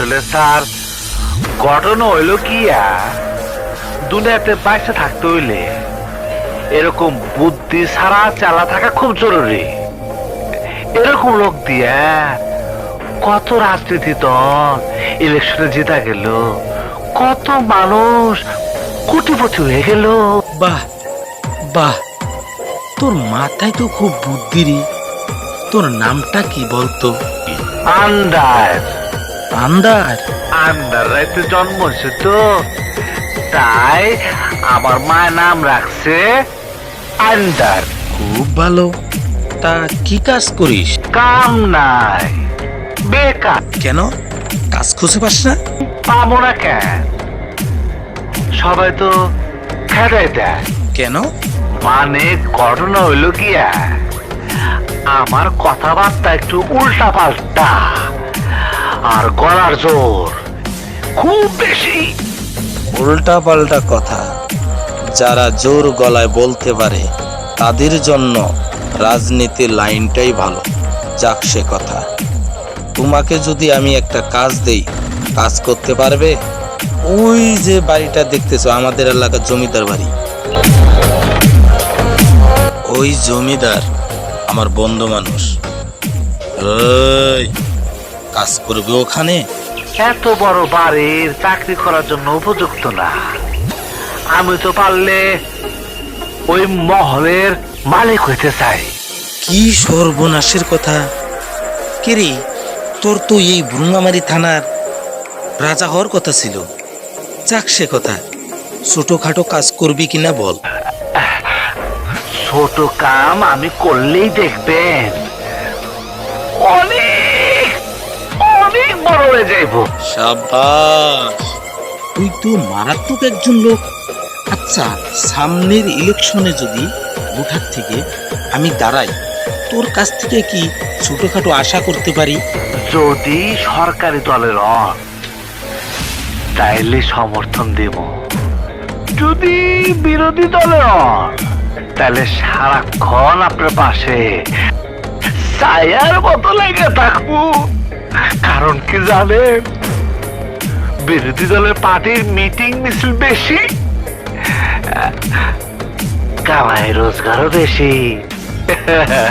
আসলে স্যার ঘটনা হইল কি আর, দুনিয়াতে বাইসে থাকতে হইলে এরকম বুদ্ধি ছাড়া চালা থাকা খুব জরুরি। এরকম লোক দিয়া কত রাজনীতি দল ইলেকশনে জিতা গেল কত মানুষ কোটিপতি হয়ে গেল। বাহ বাহ তোর মাথায় তো খুব বুদ্ধি রে। তোর নামটা কি বলতো? আন্দাজ। আন্দার আন্দার রাইতে জন্ম হয়েছে তো। তাই আমার মায়ের নাম রাখছে আন্দার খুব ভালো। তা কি কাজ করিস? কাম নাই। বেকার। কেন? কাজ খুঁজে পাস না? পাবো না কেন? সবাই তো খেদাই দেয়। কেন? মানে ঘটনা হইল গিয়া আমার কথাবার্তা একটু উল্টা পাল্টা আর গলার জোর। খুব বেশি। উল্টা পাল্টা কথা। যারা জোর গলায় বলতে পারে, তাদের জন্য রাজনীতির লাইনটাই ভালো। যাক সে কথা। তোমাকে যদি আমি একটা কাজ দেই, কাজ করতে পারবে? ওই যে বাড়িটা দেখতেছো, আমাদের এলাকার জমিদার বাড়ি। ওই জমিদার আমার বন্ধু মানুষ। ওই কাজ করবে ওখানে? এত বড় বাড়ির চাকরি করার জন্য উপযুক্ত না। আমি তো পারলে ওই মহলের মালিক হইতে চাই। কি সর্বনাশের কথা? কিরে তোর তো এই ভ্রুঙ্গামারি থানার রাজা হওয়ার কথা ছিল। যাক সে কথা ছোটখাটো কাজ করবি কিনা বল। ছোট কাম আমি করলেই দেখবেন। অনেক বড় হয়ে যাইব। সাবাস তুই তো মারাত্মক একজন লোক। আচ্ছা সামনের ইলেকশনে যদি ভোটার থেকে আমি দাঁড়াই তোর কাছ থেকে কি ছোটখাটো আশা করতে পারি? যদি সরকারি দলের তাইলে সমর্থন দেব। যদি বিরোধী দলের তাহলে সারাক্ষণ আপনার পাশে। ছায়ার মতো লেগে থাকব। কারণ কি জানে? বিরোধী দলের পার্টির মিটিং মিছিল বেশি। কামাই রোজগারও বেশি।